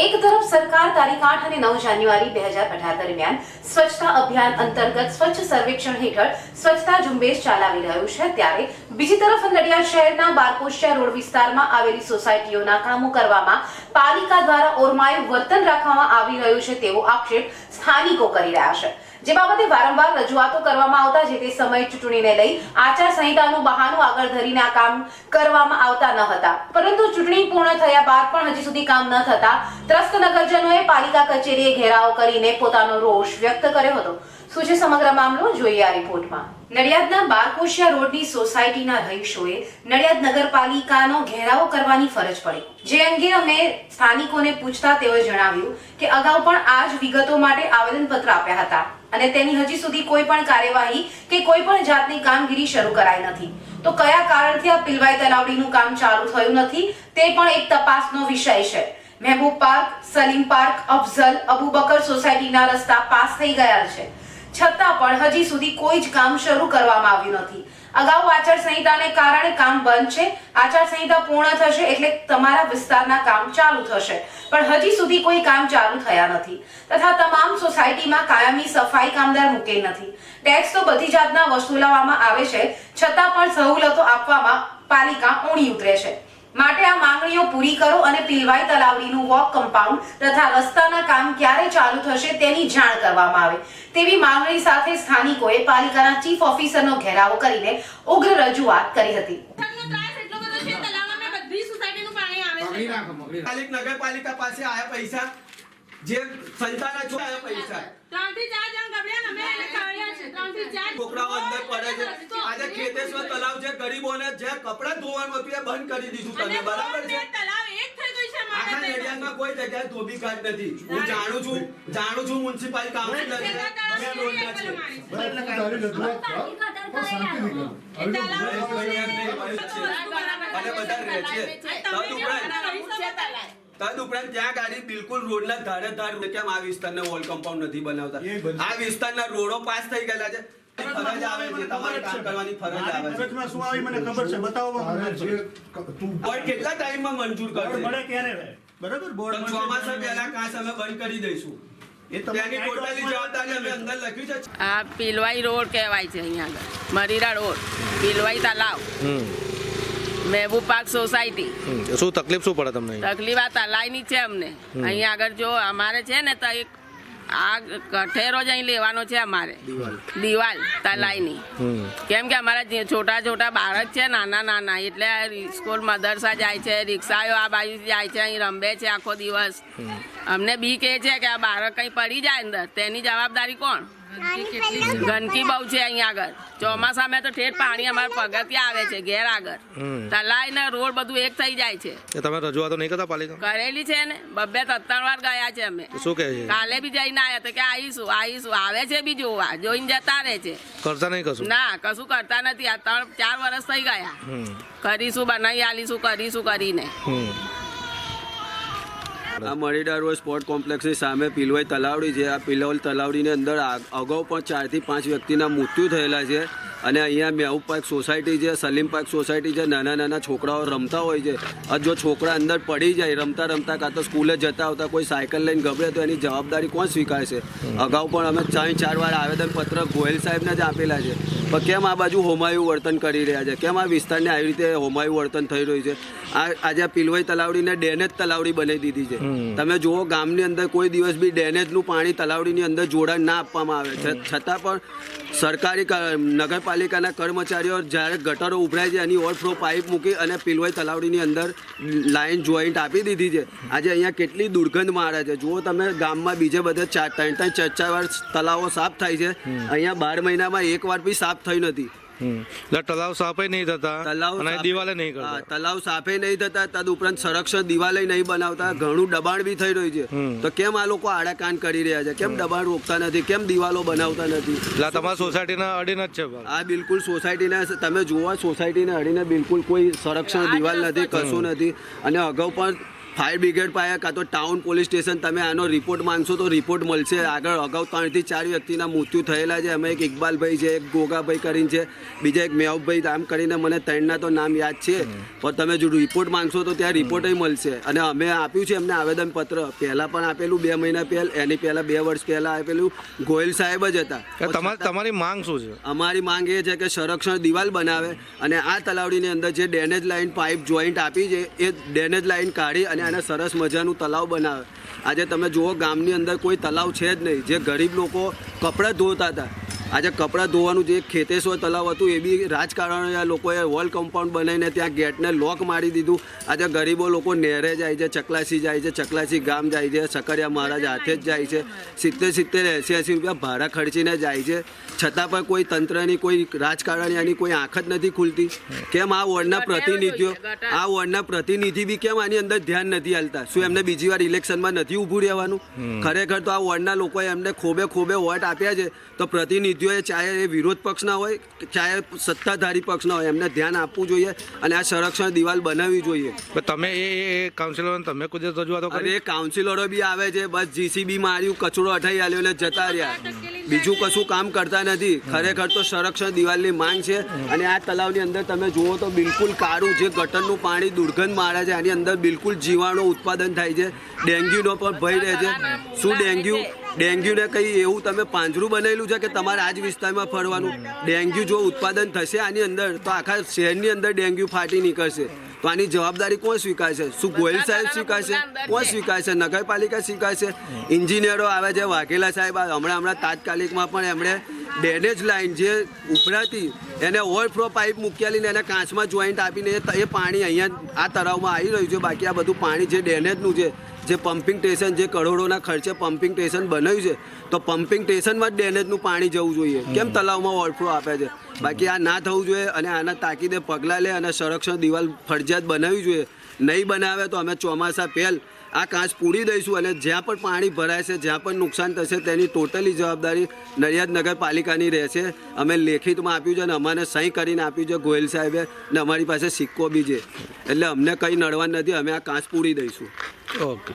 એક તરફ સરકાર તારીખ આઠ અને નવ જાન્યુઆરી બે હજાર અઢાર દરમિયાન સ્વચ્છતા અભિયાન અંતર્ગત સ્વચ્છ સર્વેક્ષણ હેઠળ સ્વચ્છતા ઝુંબેશ ચલાવી રહ્યું છે, ત્યારે બીજી તરફ નડિયાદ શહેરના બારકોશિયા રોડ વિસ્તારમાં આવેલી સોસાયટીઓના કામો કરવામાં પાલિકા દ્વારા ઓરમાયું વર્તન રાખવામાં આવી રહ્યું છે તેવો આક્ષેપ સ્થાનિકો કરી રહ્યા છે. જે બાબતે વારંવાર રજૂઆતો કરવામાં આવતા જે તે સમય ચૂંટણીને લઈ આચાર સંહિતાનું બહાનું આગળ ધરીને આ કામ કરવામાં આવતા ન હતા. પરંતુ ચૂંટણી પૂર્ણ થયા બાદ પણ હજી સુધી કામ ન થતા ત્રસ્ત નગરજનોએ પાલિકા કચેરીએ ઘેરાવ કરીને પોતાનો રોષ વ્યક્ત કર્યો હતો. શું છે સમગ્ર મામલો? જોઈએ આ રિપોર્ટમાં. નડિયાદના બારકોશિયા રોડની સોસાયટીના રહીશોએ નડિયાદ નગરપાલિકાનો ઘેરાવો કરવાની ફરજ પડી. જે અંગે અમે સ્થાનિકોને પૂછતા તેઓએ જણાવ્યું કે અગાઉ પણ આ જ વિગતો માટે આવેદનપત્ર આપ્યા હતા અને તેની હજી સુધી કોઈ પણ કાર્યવાહી કે કોઈ પણ જાતની કામગીરી શરૂ કરાઈ નથી. તો કયા કારણથી આ પિલવાઈ તલાવડીનું કામ ચાલુ થયું નથી તે પણ એક તપાસનો વિષય છે. મહેબૂબ પાર્ક, સલીમ પાર્ક, અફઝલ, અબુબકર સોસાયટીના રસ્તા પાસ થઈ ગયા છે. છતાં પણ હજી સુધી કોઈ જ કામ શરૂ કરવામાં આવ્યું નથી. અગાઉ આચારસંહિતાને કારણે કામ બંધ છે. આચારસંહિતા પૂર્ણ થશે એટલે તમારા વિસ્તારના કામ ચાલુ થશે. પણ હજી સુધી કોઈ કામ ચાલુ થયા નથી. તથા તમામ સોસાયટીમાં કાયમી સફાઈ કામદાર મૂકેલ નથી. ટેક્સ તો બધી જાતના વસૂલવામાં આવે છે. છતાં પણ સહુલતો આપવામાં પાલિકા ઊણી ઉતરે છે. માટે આ માંગણીઓ પૂરી કરો અને પીલવાઈ તલાવડીનું વોક કમ્પાઉન્ડ તથા રસ્તાના કામ ક્યારે ચાલુ થશે તેની જાણ કરવામાં આવે. તેવી માંગણી સાથે સ્થાનિકોએ પાલિકાના ચીફ ઓફિસરનો ઘેરાવો કરીને ઉગ્ર રજૂઆત કરી હતી. નગરપાલિકા પાસે આયા પૈસા જે સંતાના છો આયા પૈસા. ચાર જણ ગભર્યા ને અમે એને કાઢ્યા છે ત્રણથી ચાર છોકરાઓ અંદર પડે છે આજે ખેતેશ્વર તલાવ છે ગરીબોને જે કપડાં ધોવાનું હતું એ બંધ કરી દીધું તમે બરાબર છે? ને તલાવ એક થઈ ગયું છે આખા નડિયાદમાં કોઈ જગ્યાએ ધોબી કાઢ નથી. હું જાણું છું જાણું છું મ્યુનિસિપલ કાઉન્સિલર છે. અને બધા રહે છે. તદ ઉપરાંત ત્યાં ગાડી બિલકુલ રોડના ધારે ધાર કેમ આ વિસ્તારને વોલ કમ્પાઉન્ડ નથી બનાવતા? આ વિસ્તારના રોડો પાસ થઈ ગયેલા છે. ફરજ આવે છે. તમારે કામ કરવાની ફરજ આવે છે. ફરજમાં શું આવી મને ખબર છે. બતાવો તારે મને જે ક- તું બોર્ડ કેટલા ટાઈમમાં મંજૂર કરશે? મળે ક્યારે? બરાબર બોર્ડ ચોમાસા પહેલા કાચ અમે બંધ કરી દઈશું. એ તમે તેની ટોટલી જવાબદારી અમે અંદર લખ્યું છે. આ પીલવાઈ રોડ કહેવાય છે અહીંયા આગળ. મરીરા રોડ. પીલવાઈ તલાવ. Mehboob park society. શું તકલીફ શું પડે તમને? તકલીફ આ તલાઈની છે અમને. અહીંયા આગળ જો અમારે છે ને તો એક આ કઠેરો જ અહીં લેવાનો છે અમારે. દિવાલ. તલાઈની. કેમ કે અમારા છોટા છોટા બાળક છે નાના નાના એટલે આ સ્કૂલ મદરસા જાય છે રિક્ષાઓ આ બાજુ જાય છે અહીં રમે છે આખો દિવસ. અમને બી કહે છે કે આ બાળક કંઈ પડી જાય અંદર તેની જવાબદારી કોણ? ગંદકી બહુ છે અહીંયા આગળ. ચોમાસામાં તો ઠેઠ પાણી અમારા પગથિયા આવે છે ઘેર આગળ. તલાઈ ને રોડ બધું એક થઈ જાય છે. તમે રજૂઆતો નહીં કરતા પાલિકા? કરેલી છે ને? બબ્બે ત્રણ વાર ગયા છે અમે. શું કહે છે? કાલે બી જઈને આવ્યા તો કે આવીશું આવીશું આવે છે બી જોવા. જોઈને જતા રહે છે. કરતા નહીં કશું? ના કશું કરતા નથી. આ ત્રણ ચાર વર્ષ થઈ ગયા. કરીશું બનાવી આલીશું કરીશું કરીને. હમ. આ મરીડા રોડ સ્પોર્ટ કોમ્પ્લેક્સની સામે પિલવાઈ તલાવડી છે. આ પિલવાઈ તલાવડીની અંદર અગાઉ પણ ચારથી પાંચ વ્યક્તિના મૃત્યુ થયેલા છે. અને અહીંયા મેહુબ પાર્ક સોસાયટી છે સલીમ પાર્ક સોસાયટી છે નાના નાના છોકરાઓ રમતા હોય છે. આ જો છોકરા અંદર પડી જાય રમતા રમતા કાં તો સ્કૂલે જતા આવતા કોઈ સાયકલ લઈને ગભરે તો એની જવાબદારી કોણ સ્વીકારશે અગાઉ પણ અમે ત્રણ ચાર વાર આવેદનપત્ર ગોયલ સાહેબને જ આપેલા છે. પણ કેમ આ બાજુ હોમાયું વર્તન કરી રહ્યા છે? કેમ આ વિસ્તારને આવી રીતે હોમાયું વર્તન થઈ રહ્યું છે? આ આજે પિલવાઈ તલાવડીને ડેનેજ તલાવડી બનાવી દીધી છે. તમે જુઓ ગામની અંદર કોઈ દિવસ બી ડેનેજનું પાણી તલાવડીની અંદર જોડાણ ના આપવામાં આવે. છે છતાં પણ સરકારી નગરપાલિકાના કર્મચારીઓ જ્યારે ગટરો ઉભરાય છે એની ઓવરફ્લો પાઇપ મૂકી અને પિલવાઈ તલાવડીની અંદર લાઇન જોઈન્ટ આપી દીધી છે. આજે અહીંયા કેટલી દુર્ગંધ મારે છે. જુઓ તમે ગામમાં બીજે બધે ચાર ત્રણ ત્રણ ચાર ચાર વાર તલાવો સાફ થાય છે. અહીંયા બાર મહિનામાં એક વાર બી સાફ થઈ નથી. એટલે તલાવ સાફે નહીં થતા તલાવ અને દિવાલે નહીં કરતા. તલાવ સાફે નહીં થતા તદ ઉપરાંત સંરક્ષણ દિવાલે નહીં બનાવતા ઘણું દબાણ બી થઈ રહ્યું છે. તો કેમ આ લોકો આડા કાન કરી રહ્યા છે? કેમ દબાણ રોકતા નથી? કેમ દિવાલો બનાવતા નથી? એટલે તમારા સોસાયટીના અડીને જ છે આ બિલકુલ સોસાયટીને તમે જોવા સોસાયટીને અડીને બિલકુલ કોઈ સંરક્ષણ દિવાલ નથી કશું નથી. અને અગાઉ પણ ફાયર બ્રિગેડ પાસે કાં તો ટાઉન પોલીસ સ્ટેશન તમે આનો રિપોર્ટ માંગશો તો રિપોર્ટ મળશે. આગળ અગાઉ ત્રણથી ચાર વ્યક્તિના મૃત્યુ થયેલા છે. અમે એક ઇકબાલભાઈ છે એક ગોગાભાઈ કરીને છે બીજા એક મેહુભાઈ નામ કરીને મને ત્રણના તો નામ યાદ છે. પણ તમે જો રિપોર્ટ માંગશો તો ત્યાં રિપોર્ટય મળશે. અને અમે આપ્યું છે એમને આવેદનપત્ર. પહેલાં પણ આપેલું બે મહિના પહેલાં એની પહેલાં બે વર્ષ પહેલાં આપેલું. ગોયલ સાહેબ જ હતા. તમારી માંગ શું છે? અમારી માંગ એ છે કે સંરક્ષણ દિવાલ બનાવે અને આ તલાવડીની અંદર જે ડેનેજ લાઇન પાઇપ જોઈન્ટ આપી છે એ ડેનેજ લાઇન કાઢી અને આને સરસ મજાનું તલાવ બનાવે. આજે તમે જુઓ, ગામની અંદર કોઈ તલાવ છે જ નહીં. જે ગરીબ લોકો કપડાં ધોતા હતા. આજે કપડાં ધોવાનું જે ખેતેશ્વર તલાવ હતું એ બી રાજકારણો લોકોએ વોલ કમ્પાઉન્ડ બનાવીને ત્યાં ગેટને લોક મારી દીધું. આજે ગરીબો લોકો નહેરે જાય છે ચકલાસી જાય છે ચકલાસી ગામ જાય છે સકરિયા મહારાજ હાથે જ જાય છે. સિત્તેર સિત્તેર એંસી એંસી રૂપિયા ભાડા ખર્ચીને જાય છે. છતાં પણ કોઈ તંત્રની કોઈ રાજકારણીયાની કોઈ આંખ જ નથી ખુલતી. કેમ આ વોર્ડના પ્રતિનિધિઓ આ વોર્ડના પ્રતિનિધિ બી કેમ આની અંદર ધ્યાન નથી હાલતા શું એમને બીજી વાર ઇલેક્શનમાં નથી ઊભું રહેવાનું? ખરેખર તો આ વોર્ડના લોકોએ એમને ખોબે ખોબે વોટ આપ્યા છે. તો પ્રતિનિધિઓએ ચાહે એ વિરોધ પક્ષના હોય ચાહે સત્તાધારી પક્ષના હોય એમને ધ્યાન આપવું જોઈએ અને આ સંરક્ષણ દિવાલ બનાવવી જોઈએ. તમે એ એ- એ કાઉન્સિલર તમે કુદરત રજૂઆતો કરી? અરે કાઉન્સિલરો બી આવે છે બસ જીસીબી માર્યું કચરો અઢાઈ આલ્યો એટલે જતા રહ્યા. બીજું કશું કામ કરતા નથી. ખરેખર તો સંરક્ષણ દિવાલની માંગ છે અને આ તલાવની અંદર તમે જુઓ તો બિલકુલ કાળું જે ગટરનું પાણી દુર્ગંધ મારે છે આની અંદર બિલકુલ જીવાણુ ઉત્પાદન થાય છે. ડેન્ગ્યુનો પણ ભય રહે છે. શું ડેન્ગ્યુ? ડેન્ગ્યુને કંઈ એવું તમે પાંજરું બનાવેલું છે કે તમારે આ જ વિસ્તારમાં ફરવાનું? ડેન્ગ્યુ જો ઉત્પાદન થશે આની અંદર તો આખા શહેરની અંદર ડેન્ગ્યુ ફાટી નીકળશે. તો આની જવાબદારી કોણ સ્વીકારશે? શું ગોયલ સાહેબ સ્વીકારશે? કોણ સ્વીકારશે? નગરપાલિકા સ્વીકારશે? એન્જિનિયરો આવે છે વાઘેલા સાહેબ હમણાં હમણાં તાત્કાલિકમાં પણ એમણે ડેનેજ લાઇન જે ઉભરાતી એને ઓવરફ્લો પાઇપ મૂક્યાલીને એને કાચમાં જોઈન્ટ આપીને એ પાણી અહીંયા આ તળાવમાં આવી રહ્યું છે. બાકી આ બધું પાણી જે ડેનેજનું છે જે પમ્પિંગ સ્ટેશન જે કરોડોના ખર્ચે પમ્પિંગ સ્ટેશન બનાવ્યું છે તો પમ્પિંગ સ્ટેશનમાં જ ડેનેજનું પાણી જવું જોઈએ. કેમ તળાવમાં ઓવરફ્લો આપે છે? બાકી આ ના થવું જોઈએ અને આના તાકીદે પગલાં લે અને સંરક્ષણ દિવાલ ફરજિયાત બનાવવી જોઈએ. નહીં બનાવે તો અમે ચોમાસા પહેલ આ કાચ પૂરી દઈશું અને જ્યાં પણ પાણી ભરાય છે, જ્યાં પણ નુકસાન થશે તેની ટોટલી જવાબદારી નડિયાદ નગરપાલિકાની રહેશે. અમે લેખિતમાં આપ્યું છે અને અમારે સહી કરીને આપ્યું છે ગોયલ સાહેબે ને અમારી પાસે સિક્કો બી છે. એટલે અમને કંઈ નડવાનું નથી, અમે આ કાચ પૂરી દઈશું. ઓકે.